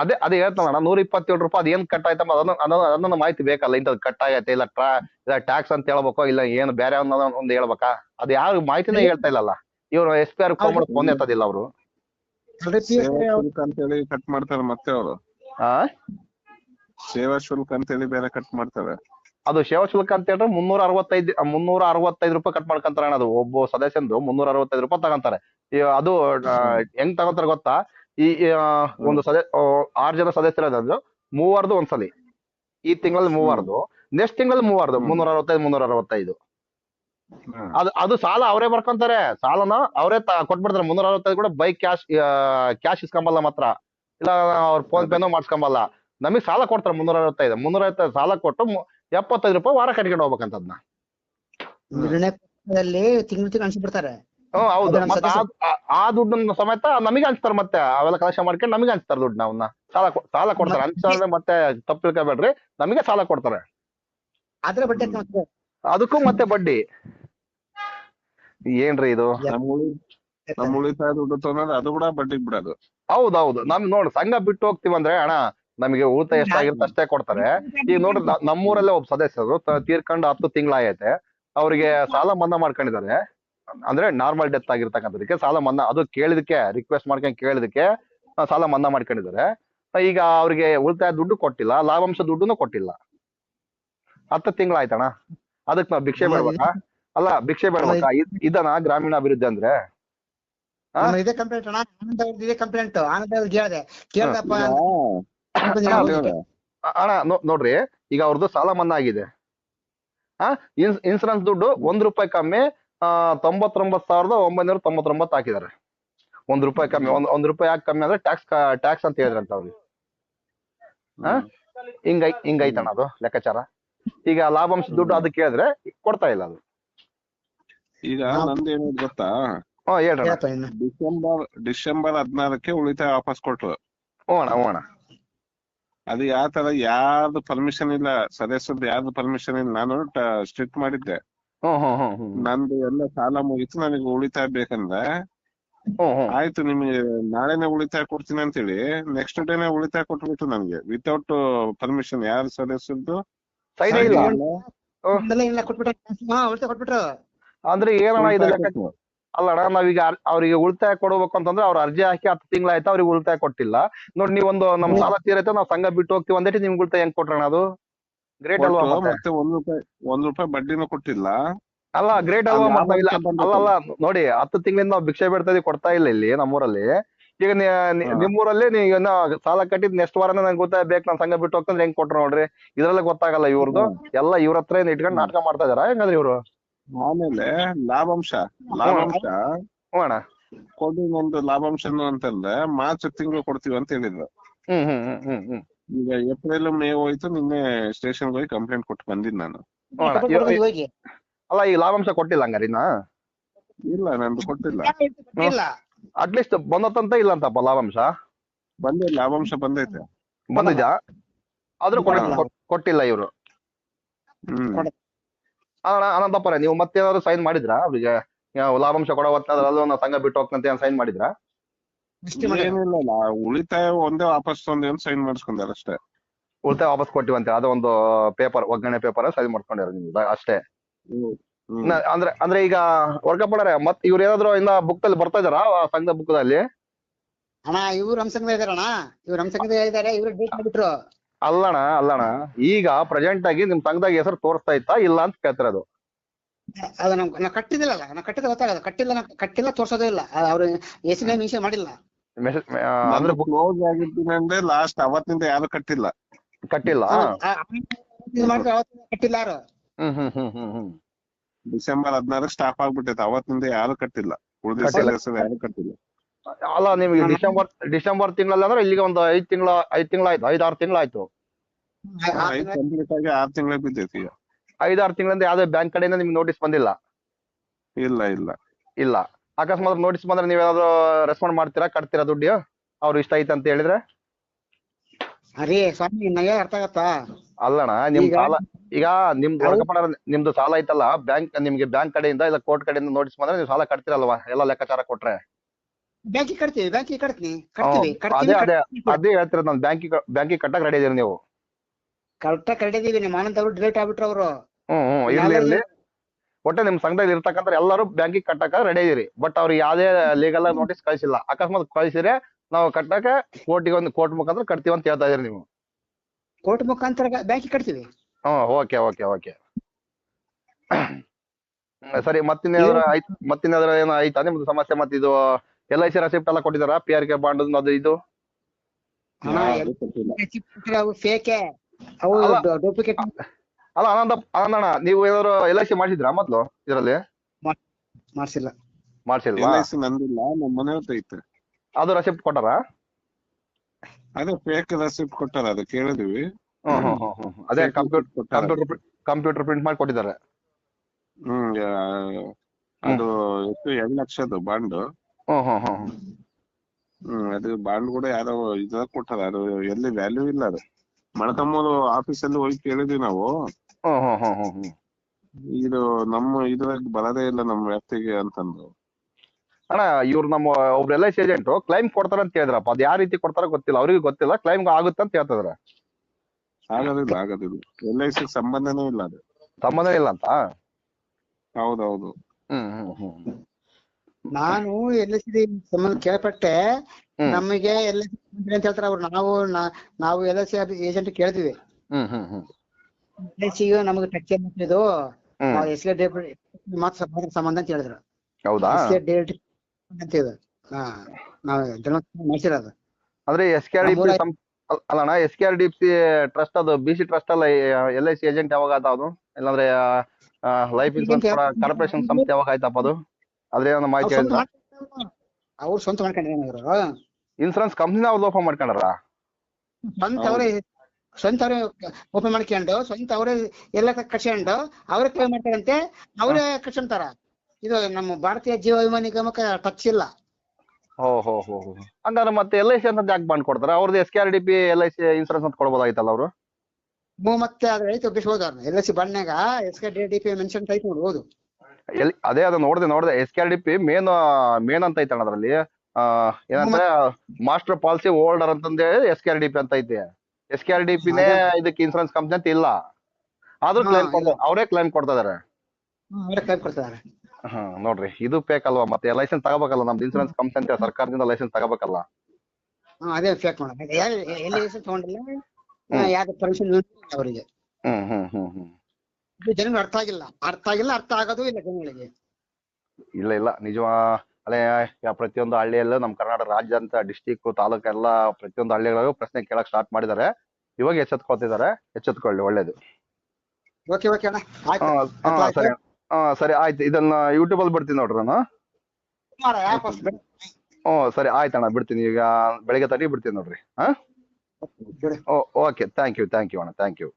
ಅದೇ ಅದೇ ಹೇಳ್ತಾನಣ್ಣ ನೂರ ಇಪ್ಪತ್ತೇಳು ರೂಪಾಯಿ ಅದೇನ್ ಏನ್ ಕಟ್ ಆಯ್ತಮ್ಮ ಅದನ್ನ ಅದನ್ನ ಅದನ್ನ ಮಾಹಿತಿ ಬೇಕಲ್ಲ ಇಂಥದ್ದು ಕಟ್ ಆಗೈತೆ ಇಲ್ಲ ಟ್ರಾ ಇಲ್ಲ ಟ್ಯಾಕ್ಸ್ ಅಂತ ಹೇಳ್ಬೇಕು ಇಲ್ಲ ಏನು ಬೇರೆ ಒಂದು ಹೇಳ್ಬೇಕಾ? ಅದು ಯಾವ ಮಾಹಿತಿನೇ ಹೇಳ್ತಾ ಇಲ್ಲಲ್ಲ. ಇವ್ರು ಎಸ್ ಪಿ ಆರ್ ಫೋನ್ ಮಾಡಿ ಫೋನ್ ಎತ್ತದಿಲ್ಲ ಅವರು. ಸೇವಾ ಶುಲ್ಕ ಅಂತೇಳಿ ಕಟ್ ಮಾಡ್ತಾರೆ ಮತ್ತೆ ಅವರು. ಆ ಸೇವಾ ಶುಲ್ಕ ಅಂತೇಳಿ ಬೇರೆ ಕಟ್ ಮಾಡ್ತಾರೆ. ಅದು ಸೇವಾ ಶುಲ್ಕ ಅಂತ ಹೇಳಿದ್ರೆ ಮುನ್ನೂರ ಅರವತ್ತೈದು ಮುನ್ನೂರ ಅರವತ್ತೈದು ರೂಪಾಯಿ ಕಟ್ ಮಾಡ್ಕೊಂತಾರೆ ಅಣ್ಣ ಅದು. ಒಬ್ಬ ಸದಸ್ಯಂದು ಮುನ್ನೂರ ಅರವತ್ತೈದು ರೂಪಾಯಿ ತಗೊಂತಾರೆ. ಅದು ಹೆಂಗ್ ತಗೋತಾರೆ ಗೊತ್ತಾ? ಈ ಒಂದು ಸದ ಆರ್ ಜನ ಸದಸ್ಯರದ್ದು ಮೂವರ್ದು ಒಂದ್ಸಲಿ. ಈ ತಿಂಗಳಲ್ಲಿ ಮೂವರ್ದು. ನೆಕ್ಸ್ಟ್ ತಿಂಗಳಲ್ಲಿ ಮೂವರ್ದು. ಮುನ್ನೂರ ಅರವತ್ತೈದು ಮುನ್ನೂರ ಅರವತ್ತೈದು. ಅದು ಅದು ಸಾಲ ಅವರೇ ಬರ್ಕೊಂತಾರೆ. ಸಾಲನ ಅವರೇ ಕೊಟ್ಬಿಡ್ತಾರೆ. ಮುನ್ನೂರ ಅರವತ್ತೈದು ಕೂಡ ಬೈಕ್ ಕ್ಯಾಶ್ ಕ್ಯಾಶ್ ಇಸ್ಕೊಂಬಲ್ಲ ಮಾತ್ರ. ಇಲ್ಲ, ಅವ್ರ ಫೋನ್ ಪೇನೂ ಮಾಡ್ಸ್ಕೊಂಬಲ್ಲ. ನಮಗೆ ಸಾಲ ಕೊಡ್ತಾರೆ ಮುನ್ನೂರ ಅರವತ್ತೈದು ಮುನ್ನೂರ ಅರವತ್ತೈದು ಸಾಲ ಕೊಟ್ಟು ಎಪ್ಪತ್ತೈದು ರೂಪಾಯಿ ವಾರ ಕಟ್ಕೊಂಡು ಹೋಗ್ಬೇಕಂತದ್ನ. ನಿರ್ಣಯದಲ್ಲಿ ತಿಂಗಳು ತಿಂಗಳು ಅನ್ಸ್ಬಿಡ್ತಾರೆ. ಹ್ಮ್ ಹೌದು. ಮತ್ತೆ ಆ- ದುಡ್ಡನ್ನ ಸಮೇತ ನಮಗೆ ಹಂಚ್ತಾರೆ ಮತ್ತೆ. ಅವೆಲ್ಲ ಕಲೆಕ್ಷನ್ ಮಾಡ್ಕೊಂಡು ನಮಗೆ ಹಂಚ್ತಾರೆ ದುಡ್ಡು ಅವನ್ನ ಸಾಲ ಸಾಲ ಕೊಡ್ತಾರೆ. ಹಂಚಾದ್ರೆ ಮತ್ತೆ ತಪ್ಪು ತಿಳ್ಕೊಬೇಡ್ರಿ. ನಮಗೆ ಸಾಲ ಕೊಡ್ತಾರೆ. ಅದ್ರ ಬಡ್ಡಿ ಅಂತ ಅದಕ್ಕೂ ಮತ್ತೆ ಬಡ್ಡಿ. ಏನ್ರಿ ಇದು? ನಮ್ಮ ಉಳಿ ನಮ್ ಉಳಿತಾಯ ದುಡ್ಡು ತಗೊಂಡ್ರೆ ಅದು ಕೂಡ ಬಡ್ಡಿ ಬಿಡೋದು. ಹೌದೌದು. ನಮ್ ನೋಡ್ ಸಂಘ ಬಿಟ್ಟು ಹೋಗ್ತಿವಂದ್ರೆ ಅಂದ್ರೆ ಅಣ್ಣ ನಮಗೆ ಉಳಿತಾಯ ಎಷ್ಟಾಗಿರುತ್ತೆ ಅಷ್ಟೇ ಕೊಡ್ತಾರೆ. ಈಗ ನೋಡ್ರಿ ನಮ್ಮೂರಲ್ಲೇ ಒಬ್ಬ ಸದಸ್ಯರು ತೀರ್ಕೊಂಡು ಹತ್ತು ಆಯ್ತೆ ಅವರಿಗೆ ಸಾಲ ಮನ್ನಾ ಮಾಡ್ಕೊಂಡಿದ್ದಾರೆ. ಅಂದ್ರೆ ನಾರ್ಮಲ್ ಡೆತ್ ಆಗಿರ್ತಕ್ಕಂಥದಕ್ಕೆ ಸಾಲ ಮನ್ನಾ ಅದು ಕೇಳಿದಕ್ಕೆ ರಿಕ್ವೆಸ್ಟ್ ಮಾಡ್ಕೊಂಡು ಕೇಳಿದಕ್ಕೆ ಸಾಲ ಮನ್ನಾ ಮಾಡ್ಕೊಂಡಿದ್ದಾರೆ. ಈಗ ಅವ್ರಿಗೆ ಉಳಿತಾಯ ದುಡ್ಡು ಕೊಟ್ಟಿಲ್ಲ ಲಾಭಾಂಶ ದುಡ್ಡುನು ಕೊಟ್ಟಿಲ್ಲ. ಹತ್ತು ತಿಂಗಳಾಯ್ತಣ್ಣ. ಅದಕ್ಕೆ ನಾವು ಭಿಕ್ಷೆ ಬೇಡ್ಬೇಕಾ? ಅಲ್ಲ ಭಿಕ್ಷೆ ಬೇಡ್ಬೇಕಾ? ಇದ್- ಇದನ್ನ ಗ್ರಾಮೀಣ ಅಭಿವೃದ್ಧಿ ಅಂದ್ರೆ? ಇದೇ ಕಂಪ್ಲೇಂಟ್ ಅಣ್ಣ. ಆನಂದ್ ಅವ್ರದ್ದು ಇದೇ ಕಂಪ್ಲೇಂಟ್ ಆನಂದ್ ಅವ್ರಿಗೆ ಹೇಳಿದೆ. ಕೇಳ್ದಪ್ಪ ಅಣ್ಣ ನೋಡ್ರಿ ಈಗ ಅವ್ರದ್ದು ಸಾಲ ಮನ್ನಾ ಆಗಿದೆ ಆ ಇನ್ಸ್ ಇನ್ಸೂರೆನ್ಸ್ ದುಡ್ಡು ಒಂದ್ ರೂಪಾಯಿ ಕಮ್ಮಿ ಆ ತೊಂಬತ್ತೊಂಬತ್ತು ಸಾವಿರದ ಒಂಬೈನೂರ ತೊಂಬತ್ತೊಂಬತ್ತು ಹಾಕಿದ್ದಾರೆ. ಒಂದ್ ರೂಪಾಯಿ ಕಮ್ಮಿ ಒಂದ್ ಒಂದ್ ರೂಪಾಯಿ ಯಾಕೆ ಕಮ್ಮಿ ಅಂದ್ರೆ ಟ್ಯಾಕ್ಸ್ ಟ್ಯಾಕ್ಸ್ ಅಂತ ಹೇಳಿದ್ರಂತ ಅವ್ರಿಗೆ ಆ? ಹಿಂಗೈ ಹಿಂಗೈತಣ್ಣ ಅದು ಲೆಕ್ಕಾಚಾರ. ಈಗ ಲಾಭಾಂಶ ದುಡ್ಡು ಅದಕ್ಕೆ ಹೇಳಿದ್ರೆ ಕೊಡ್ತಾ ಇಲ್ಲ ಅದು. ಈಗ ನಂದೇನು ಗೊತ್ತಾ? ಹೇಳ ಹೇಳ್ರಣ್ಣ ಡಿಸೆಂಬರ್ ಡಿಸೆಂಬರ್ ಹದಿನಾರಕ್ಕೆ ಉಳಿತಾಯ ವಾಪಸ್ ಕೊಟ್ರು. ಹೋಣ ಹೋಣ ಅಣ್ಣ. ಅದು ಯಾವ ತರ ಯಾರ್ದು ಪರ್ಮಿಷನ್ ಇಲ್ಲ ಸದಸ್ಯರದ್ದು ಯಾರ್ದು ಪರ್ಮಿಷನ್ ಇಲ್ಲ ನಾನು ಸ್ಟ್ರಿಕ್ಟ್ ಮಾಡಿದ್ದೆ. ನಂದು ಎಲ್ಲ ಸಾಲ ಮುಗಿತು ನನಗೆ ಉಳಿತಾಯ ಬೇಕಂದ್ರೆ ಆಯ್ತು ನಿಮಗೆ ನಾಳೆನೆ ಉಳಿತಾಯ ಕೊಡ್ತೀನಿ ಅಂತೇಳಿ ನೆಕ್ಸ್ಟ್ ಡೇನೆ ಉಳಿತಾಯ ಕೊಟ್ಬಿಟ್ಟು ನನಗೆ ವಿತೌಟ್ ಪರ್ಮಿಷನ್ ಯಾರು ಸದಸ್ಯರದ್ದು ಅಂದ್ರೆ ಏನಣ್ಣ ಇದು. ಅಲ್ಲಣ್ಣ ನಾವೀಗ ಅವ್ರಿಗೆ ಉಳಿತಾಯ ಕೊಡ್ಬೇಕು ಅಂತಂದ್ರೆ ಅವ್ರ ಅರ್ಜಿ ಹಾಕಿ ಹತ್ತು ತಿಂಗಳಾಯ್ತು ಅವ್ರಿಗೆ ಉಳಿತಾಯ ಕೊಟ್ಟಿಲ್ಲ. ನೋಡಿ ನೀವೊಂದು ನಮ್ ಸಾಲ ತೀರೈತೆ ನಾವು ಸಂಘ ಬಿಟ್ಟು ಹೋಗ್ತೀವಿ ಅಂದೇಟಿ ನಿಮ್ಗೆ ಉಳಿತಾಯ ಹೆಂಗ್ ಕೊಟ್ರಣ ಅದು? ಗ್ರೇಟ್ ಅಲ್ವಾ ಮತ್ತೆ? ಒಂದ್ ರೂಪಾಯಿ ಒಂದ್ ರೂಪಾಯಿ ಬಡ್ಡಿನೂ ಕೊಟ್ಟಿಲ್ಲ. ಅಲ್ಲ ಗ್ರೇಟ್ ಅಲ್ವಾ ಇಲ್ಲ ಅಲ್ಲ. ನೋಡಿ ಹತ್ತು ತಿಂಗಳಿಂದ ನಾವು ಭಿಕ್ಷೆ ಬಿಡ್ತಾ ಇದೀವಿ ಕೊಡ್ತಾ ಇಲ್ಲ ಇಲ್ಲಿ ನಮ್ಮೂರಲ್ಲಿ. ಈಗ ನಿಮ್ಮೂರಲ್ಲಿ ನೀವು ಸಾಲ ಕಟ್ಟಿದ್ ನೆಕ್ಸ್ಟ್ ವಾರನೇ ನಂಗೆ ಗೊತ್ತಾಗ ಬೇಕು ನಾನು ಸಂಘ ಬಿಟ್ಟು ಹೋಗ್ತಂದ್ರೆ ಹೆಂಗ್ ಕೊಟ್ರ ನೋಡ್ರಿ? ಇದ್ರಲ್ಲೇ ಗೊತ್ತಾಗಲ್ಲ ಇವ್ರದ್ದು ಎಲ್ಲ ಇವ್ರ ಹತ್ರ ಏನ್ ಇಟ್ಕೊಂಡು ನಾಟಕ ಮಾಡ್ತಾ ಇದಾರ? ಹೆಂಗಂದ್ರೆ ಇವ್ರು? ಆಮೇಲೆ ಲಾಭಾಂಶ. ಲಾಭಾಂಶ ಅಣ್ಣ. ಕೊಡಿ ಒಂದು ಲಾಭಾಂಶ ಅಂತಂದ್ರೆ ಮಾರ್ಚ್ ತಿಂಗಳು ಕೊಡ್ತೀವಿ ಅಂತ ಹೇಳಿದ್ರು. ಹ್ಮ್ ಹ್ಮ್ ಹ್ಮ್ ಹ್ಮ್ ಹ್ಮ್. ಈಗ ಏಪ್ರಿಲ್ ಮೇ ಹೋಯ್ತು ನಿನ್ನೆ ಸ್ಟೇಷನ್ ಹೋಗಿ ಕಂಪ್ಲೇಂಟ್ ಕೊಟ್ಟು ಬಂದಿದ್ ನಾನು. ಅಲ್ಲ ಈ ಲಾಭಾಂಶ ಕೊಟ್ಟಿಲ್ಲ ಹಂಗಾರೆ ಇನ್ನ? ಇಲ್ಲ ನಂದು ಕೊಟ್ಟಿಲ್ಲ. ಇಲ್ಲ ಅಟ್ಲೀಸ್ಟ್ ಬಂದತ್ತಂತ ಇಲ್ಲ ಅಂತಪ್ಪ ಲಾಭಾಂಶ? ಬಂದೇ ಲಾಭಾಂಶ ಬಂದೈತೆ. ಬಂದಿದ್ಯಾ? ಆದ್ರೂ ಕೊಟ್ಟಿಲ್ಲ ಇವರು ಕೊಟ್ಟಿಲ್ಲ ಇವ್ರು. ಹ್ಮ್. ಅಣ್ಣ ಅನಂತಪ್ಪರೇ ನೀವು ಮತ್ತೇನಾದ್ರು ಸೈನ್ ಮಾಡಿದ್ರಾ? ಅವ್ರಿಗೆ ಯಾವ ಲಾಭಾಂಶ ಕೊಡೋ ಹೊತ್ತಿನಾದ್ರಲ್ಲೂ ನಾವು ಸಂಘ ಬಿಟ್ಟು ಹೋಗ್ತಂತೆ ಸೈನ್ ಮಾಡಿದ್ರಾ. ಏನಿಲ್ಲ ಉಳಿತಾಯ ಒಂದೇ ವಾಪಸ್ ತಂದೆ ಅಂತ ಸೈನ್ ಮಾಡಿಸ್ಕೊಂಡಾರ ಅಷ್ಟೇ. ಉಳಿತಾಯ ವಾಪಸ್ ಕೊಟ್ಟಿವಂತೆ ಅದೊಂದು ಒಂದು ಪೇಪರ್ ಒಗ್ಗರಣೆ ಪೇಪರ್ ಸೈನ್ ಮಾಡ್ಕೊಂಡಿರೋ ನೀವು ಅಷ್ಟೇ. ಹ್ಮ್. ನ- ಅಂದ್ರೆ ಅಂದ್ರೆ ಈಗ ವರ್ಗಪಡರೆ ಮತ್ ಇವ್ರು ಏನಾದ್ರು ಇಂದ ಬುಕ್ ಅಲ್ಲಿ ಬರ್ತಾ ಇದಾರ ಸಂಘ ಬುಕ್ ಅಲ್ಲಿ? ಅಣ್ಣ ಇವ್ರು ನಮ್ ಸಂಘದ ಇದಾರಣ್ಣ ಇವ್ರು ನಮ್ ಸಂಘದ ಇದಾರೆ ಇವ್ರು ಡೇಟ್ ಮಾಡ್ಬಿಟ್ರು ಅಲ್ಲಣ್ಣ ಅಲ್ಲಣ್ಣ ಈಗ ಪ್ರೆಸೆಂಟ್ ಆಗಿ ನಿಮ್ ಸಂಘದಾಗ ಹೆಸರು ತೋರಿಸ್ತಾ ಇತ್ತಾ ಇಲ್ಲ ಅಂತ ಕೇಳ್ತಿರೋದು. ಅದು ನಮ್ ನಾ ಕಟ್ಟಿದಿಲ್ಲಲ್ಲ ನಾ ಕಟ್ಟಿದ ಗೊತ್ತಾಗಲ್ಲ ಕಟ್ಟಿಲ್ಲ ನಾ ಕಟ್ಟಿಲ್ಲ ತೋರ್ಸೋದೇ ಇಲ್ಲ. ಆ, ಅವ್ರು ಎಸಿ ನೇಮ್ ಇನ್ಶಿಯಲ್ ಮಾಡಿಲ್ಲ. ಮೆಸೇಜ್ ಅಂದ್ರೆ ಅಂದ್ರೆ ಕ್ಲೋಸ್ ಆಗಿದ್ದೀನಿ ಅಂದ್ರೆ ಲಾಸ್ಟ್ ಅವತ್ತಿಂದ ಯಾರು ಕಟ್ಟಿಲ್ಲ. ಕಟ್ಟಿಲ್ಲ. ಆ, ಆ, ಇದು ಮಾಡಿದ್ರೆ ಅವತ್ತಿಂದ ಕಟ್ಟಿಲ್ಲ ಯಾರು? ಹ್ಮ್ ಹ್ಮ್ ಹ್ಮ್ ಹ್ಮ್ ಹ್ಮ್. ಡಿಸೆಂಬರ್ ಹದಿನಾರಕ್ಕೆ ಸ್ಟಾಪ್ ಆಗ್ಬಿಟ್ಟೈತೆ ಅವತ್ತಿಂದ ಯಾರು ಕಟ್ಟಿಲ್ಲ. ಉಳಿದ ಕಟ್ಟಿಲ್ಲ. ಯಾರು ಕಟ್ಟಿಲ್ಲ. ಅಲ್ಲ ನಿಮ್ಗೆ ಡಿಸೆಂಬರ್ ಡಿಸೆಂಬರ್ ತಿಂಗಳಲ್ಲಿ ಅಂದ್ರೆ ಇಲ್ಲಿಗೆ ಒಂದು ಐದ್ ತಿಂಗಳ ಐದ್ ತಿಂಗಳ ಆಯ್ತು ಐದಾರು ತಿಂಗಳ ಆಯ್ತು. ಆ- ಆ ಐದು ಕಂಪ್ಲೀಟ್ ಆಗಿ ಆರ್ ತಿಂಗಳ ಬಿದ್ದೈತಿ ಈಗ. ಐದಾರು ತಿಂಗಳಿಂದ ಯಾವ್ದೇ ಬ್ಯಾಂಕ್ ಕಡೆಯಿಂದ ನಿಮ್ಗೆ ನೋಟಿಸ್ ಬಂದಿಲ್ಲ? ಇಲ್ಲ ಇಲ್ಲ. ಇಲ್ಲ. ಅಕಸ್ಮಾತ್ ನೋಟಿಸ್ ಬಂದ್ರೆ ನೀವೇನಾದ್ರು ರೆಸ್ಪಾಂಡ್ ಮಾಡ್ತೀರಾ ಕಟ್ತೀರಾ ದುಡ್ಡು ಅವ್ರು ಇಷ್ಟ ಐತೆ ಅಂತ ಹೇಳಿದ್ರೆ? ಅರೇ ಸ್ವಾಮಿ ನನಗೆ ಅರ್ಥ ಆಗತ್ತಾ? ಅಲ್ಲಣ್ಣ ನಿಮ್ ಈಗ- ಸಾಲ ಈಗ ನಿಮ್ದು ನಿಮ್ದು ಸಾಲ ಐತಲ್ಲ ಬ್ಯಾಂಕ್ ನಿಮ್ಗೆ ಬ್ಯಾಂಕ್ ಕಡೆಯಿಂದ ಇಲ್ಲ ಕೋರ್ಟ್ ಕಡೆಯಿಂದ ನೋಟಿಸ್ ಬಂದ್ರೆ ನೀವು ಸಾಲ ಕಟ್ತಿರಲ್ವಾ? ಎಲ್ಲ ಲೆಕ್ಕಾಚಾರ ಕೊಟ್ರೆ. ಬ್ಯಾಂಕಿಗೆ ಕಟ್ತೀವಿ ಬ್ಯಾಂಕಿಗೆ ಕಟ್ತೀನಿ. ಕಟ್ತೀವಿ. ಅದೇ ಅದೇ ಅದೇ ಹೇಳ್ತಿರೋದು ನಾನು ಬ್ಯಾಂಕಿಗೆ ಬ್ಯಾಂಕಿಗೆ ಕಟ್ಟಕ್ ರೆಡಿ ಇದೀರಿ ನೀವು. ಕರೆಕ್ಟಾಗಿ ಕಟ್ಟಿದೀವಿ ನಿಮ್ಮ ಆನಂದ್ ಅವರು ಡಿಲೀಟ್ ಆಗ್ಬಿಟ್ರು ಅವರು. ಹ್ಮ್ ಹ್ಮ್ ಇರ್ಲಿ ಇರ್ಲಿ. ಒಟ್ಟೆ ನಿಮ್ ಸಂಘದಲ್ಲಿ ಇರ್ತಕ್ಕಂಥ ಎಲ್ಲರೂ ಬ್ಯಾಂಕಿಗೆ ಕಟ್ಟಕ ರೆಡಿ ಇದೀರಿ. ಬಟ್ ಅವ್ರಿಗೆ ಯಾವ್ದೇ ಲೀಗಲ್ ನೋಟಿಸ್ ಕಳಿಸಿಲ್ಲ. ಅಕಸ್ಮಾತ್ ಕಳಿಸಿದ್ರೆ ನಾವು ಕಟ್ಟಕ ಕೋರ್ಟಿಗೆ ಒಂದು ಕೋರ್ಟ್ ಮುಖಾಂತರ ಕಟ್ತೀವಿ ಅಂತ ಹೇಳ್ತಾ ಇದೀರಿ ನೀವು. ಕೋರ್ಟ್ ಮುಖಾಂತರ ಬ್ಯಾಂಕಿಗೆ ಕಟ್ತೀವಿ. Hmm okay okay okay. ಸರಿ ಮತ್ತಿನ್ನೇನಾದ್ರೂ ಆಯ್ತು ಮತ್ತಿನ್ನೇನಾದ್ರೂ ಏನೋ ಆಯ್ತಾ ನಿಮ್ದು ಸಮಸ್ಯೆ ಮತ್ತಿದು ಇದು ಎಲ್ ಐ ಸಿ ರೆಸಿಪ್ಟ್ ಎಲ್ಲ ಕೊಟ್ಟಿದಾರ ಪಿ ಆರ್ ಕೆ ಬಾಂಡ್ ಅದು ಇದು? ಅಲ್ಲ. ಡೂಪ್ಲಿಕೇಟ್ ಅಲ್ಲ ಆನಂದ ಆನಂದಣ್ಣ ನೀವು ಏನಾದ್ರು ಎಲ್ ಐ ಸಿ ಮಾಡಿಸಿದ್ರಾ ಮೊದ್ಲು ಇದರಲ್ಲಿ? ಮಾಡ್ಸಿಲ್ಲ. ಮಾಡ್ಸಿಲ್ವಾ? ಎಲ್ ಐ ಸಿ ನಂದಿಲ್ಲ ನಮ್ಮ ಮನೆ ಹತ್ರ ಅದು ರೆಸಿಪ್ಟ್ ಕೊಟ್ಟಾರ? ಅದೇ ಫೇಕ್ ರೆಸಿಪ್ಟ್ ಕೊಟ್ಟಾರ ಅದು ಕೇಳಿದ್ವಿ. ಅದೇ ಕಂಪ್ಯೂಟರ್ ಕಂಪ್ಯೂಟರ್ ಕಂಪ್ಯೂಟರ್ ಪ್ರಿಂಟ್ ಮಾಡಿ ಕೊಟ್ಟಿದ್ದಾರೆ. ಹ್ಮ್ ಯಾ- ಅದು ಎಷ್ಟು ಎರಡು ಲಕ್ಷದ್ದು ಬಾಂಡ್ ಹ್ಮ್ ಹ್ಮ್ ಹ್ಮ್ ಹ್ಮ್. ಹ್ಮ್ ಅದು ಬಾಂಡ್ ಕೂಡ ಯಾರೋ ಇದಾಗ ಕೊಟ್ಟಾರ ಅದು ಎಲ್ಲಿ ವ್ಯಾಲ್ಯೂ ಇಲ್ಲ ಅದು. ಮಣತಮ್ಮರು ಆಫೀಸ್ ಅಲ್ಲಿ ಹೋಗಿ ಕೇಳಿದ್ವಿ ನಾವು. ಹ್ಮ್ ಹ್ಮ್ ಹ್ಮ್ ಹ್ಮ್ ಹ್ಮ್. ಇದು ನಮ್ಮ ಇದ್ರಾಗ ಬರದೇ ಇಲ್ಲ ನಮ್ಮ ವ್ಯಾಪ್ತಿಗೆ ಅಂತಂದು. ಅಣ್ಣ ಇವ್ರು ನಮ್ಮ ಒಬ್ರು L I C agent claim ಕೊಡ್ತಾರ ಅಂತ ಹೇಳಿದ್ರಪ್ಪ. ಅದ್ ಯಾವ ರೀತಿ ಕೊಡ್ತಾರ ಗೊತ್ತಿಲ್ಲ. ಅವ್ರಿಗೆ ಗೊತ್ತಿಲ್ಲ. ಕ್ಲೈಮ್ ಆಗುತ್ತೆ ಅಂತ ಹೇಳ್ತಿದಾರೆ. ಆಗೋದಿಲ್ಲ ಆಗೋದಿಲ್ಲ. ಎಲ್ ಐ ಸಿ ಸಂಬಂಧನೇ ಇಲ್ಲ ಅದು. ಸಂಬಂಧ ಇಲ್ಲ ಅಂತ? ಹೌದೌದು. ಹ್ಮ್ ಹ್ಮ್ ಹ್ಮ್. ನಾನು ಎಲ್ ಡಿ ಸಂಬಂಧ ಕೇಳ್ಪಟ್ಟೆ. ನಮಗೆ ಎಲ್ ಅಂತ ಹೇಳ್ತಾರೆ ಅವ್ರು. ನಾವು ನಾವು ಎಲ್ ಐ ಸಿ ಏಜೆಂಟ್ ಕೇಳ್ತೀವಿ ಎಲ್ ಐ ನಮಗೆ ಟಚ್ ಇದು ಎಸ್ ಕೆ ಮಾತ್ರ ಸಂಬಂಧ ಸಂಬಂಧ ಅಂತ ಹೇಳಿದ್ರು. ಹೌದಾ? ಎಸ್ ಡೇಟ್ ಅಂತ ಇದು ಹಾ ನಾವು ಜನ ಮಾಡ್ಸಿರೋದು ಅಂದ್ರೆ S K R D ಅಲ್ಲಣ್ಣ S K R D C trust ಅದು ಬಿ ಸಿ ಟ್ರಸ್ಟ್ ಅಲ್ಲ ಎಲ್ ಐ ಸಿ ಏಜೆಂಟ್ ಯಾವಾಗ ಆತ ಅದು? ಇಲ್ಲಾಂದ್ರೆ ಲೈಫ್ Agent ಕಾರ್ಪೊರೇಷನ್ ಸಂಸ್ಥೆ ಯಾವಾಗ ಆಯ್ತಪ್ಪ ಅದು? ಅದ್ರೇನೋ ಮಾಹಿತಿ ಅವ್ರು ಸ್ವಂತ ಹೇಳಿದ್ರ ಮಾಡ್ಕೊಂಡ್ರು. ಅವ್ರು ಸ್ವಂತ ಮಾಡ್ಕೊಂಡಿದ್ದಾರೆ ಅವರು ಇನ್ಸೂರೆನ್ಸ್ ಕಂಪ್ನಿನ ಅವ್ರು ಲೋಪ ಮಾಡ್ಕೊಂಡ್ರ? ಸ್ವಂತ. ಅವರೇ ಸ್ವಂತ ಅವರೇ ಓಪನ್ ಮಾಡ್ಕೊಂಡು ಸ್ವಂತ ಅವರೇ ಎಲ್ಲ ಕಟ್ಸ್ಕೊಂಡು ಅವರೇ ಕ್ಲೇಮ್ ಮಾಡ್ತಾರಂತೆ ಅವರೇ ಕಟ್ಸ್ಕೊಂತಾರ. ಇದು ನಮ್ಮ ಭಾರತೀಯ ಜೀವ ವಿಮಾ ನಿಗಮಕ್ಕೆ ಟಚ್ ಇಲ್ಲ. ಓ ಹೋ ಹೋ ಹೋ. ಹಂಗಾದ್ರೆ ಮತ್ತೆ ಎಲ್ ಐ ಸಿ ಅಂತ ಯಾಕೆ ಬಾಂಡ್ ಕೊಡ್ತಾರೆ? ಅವ್ರದ್ದು S K R D P L I C insurance ಅಂತ ಕೊಡ್ಬೋದಾಗಿತ್ತಲ್ಲ ಅವರು? ಮತ್ತೆ ಅದ್ರ ರೈತ ಅವ್ರನ್ನ L I C ಬಣ್ಣಾಗ S K D D P mention type ನೋಡ್ಬೋದು. ಎಲ್ಲಿ ಅದೇ ಅದ ನೋಡ್ದೆ ನೋಡ್ದೆ S K R D P main main ಅಂತ ಐತಣ್ಣ ಅದ್ರಲ್ಲಿ. ಆ, ಏನಂದ್ರೆ ಮಾಸ್ಟರ್ ಪಾಲಿಸಿ ಹೋಲ್ಡರ್ ಅಂತಂದೇಳಿ S K R D P ಅಂತ ಐತೆ. ಎಸ್ ಕೆ ಆರ್ ಡಿ ಪಿನೇ ಇದಕ್ಕೆ ಇನ್ಸೂರೆನ್ಸ್ ಕಂಪ್ನಿ ಅಂತ ಇಲ್ಲ. ಆದ್ರೂ ಹಾ, ಕ್ಲೈಮ್. ಅವರೇ ಕ್ಲೈಮ್ ಕೊಡ್ತಾ ಇದಾರೆ ಹ್ಮ್ ನೋಡ್ರಿ ಇದು ಫೇಕ್ ಅಲ್ವಾ ಮತ್ತೆ ಲೈಸೆನ್ಸ್ ತಗೋಬೇಕಲ್ಲ ನಮ್ದು ಇನ್ಸೂರೆನ್ಸ್ ಕಂಪ್ನಿ ಅಂತ ಸರ್ಕಾರದಿಂದ ಲೈಸೆನ್ಸ್ ತಗೋಬೇಕಲ್ಲ. ಅದೇ ಫೇಕ್ ಮಾಡೋದು ಎಲ್ಲಿ ತಗೊಂಡಿಲ್ಲ. ಹ್ಮ್. ಯಾವ್ದು ಪರ್ಮಿಷನ್ ಅವರಿಗೆ. ಹ್ಮ್ ಹ್ಮ್ ಹ್ಮ್ ಹ್ಮ್. ಇದು ಜನಗಳಿಗೆ ಅರ್ಥ ಆಗಿಲ್ಲ. ಅರ್ಥ ಆಗಿಲ್ಲ ಅರ್ಥ ಆಗೋದು ಇಲ್ಲ ಜನಗಳಿಗೆ. ಇಲ್ಲ ಇಲ್ಲ. ನಿಜವಾ ಅಲ್ಲೇ ಪ್ರತಿಯೊಂದು ಹಳ್ಳಿಯಲ್ಲೂ ನಮ್ಮ ಕರ್ನಾಟಕ ರಾಜ್ಯ ಅಂತ ಡಿಸ್ಟಿಕ್ ತಾಲೂಕು ಎಲ್ಲ ಪ್ರತಿಯೊಂದು ಹಳ್ಳಿಗಳಿಗೂ ಪ್ರಶ್ನೆ ಕೇಳಕ್ ಸ್ಟಾರ್ಟ್ ಮಾಡಿದ್ದಾರೆ. ಇವಾಗ ಎಚ್ಚೆತ್ಕೊತಿದ್ದಾರೆ ಎಚ್ಚೆತ್ಕೊಳ್ಳಿ ಒಳ್ಳೇದು. ಓಕೆ ಓಕೆ ಅಣ್ಣ. ಆಯ್ತು. ಹಾ ಹಾ ಅರ್ಥ ಆಯ್ತು? ಸರಿ. ಹಾ ಸರಿ ಆಯ್ತು. ಇದನ್ನ ಯೂಟ್ಯೂಬ್ ಅಲ್ಲಿ ಬಿಡ್ತೀನಿ ನೋಡ್ರಿ ನಾನು. ಬೇಡ? ಹ್ಞೂ ಸರಿ ಆಯ್ತಣ್ಣ ಬಿಡ್ತೀನಿ. ಈಗ ಬೆಳಿಗ್ಗೆ ತಡಿ ಬಿಡ್ತೀನಿ ನೋಡ್ರಿ. ಹಾ? ಬಿಡು. Okay. Thank you thank you ಅಣ್ಣ. Thank you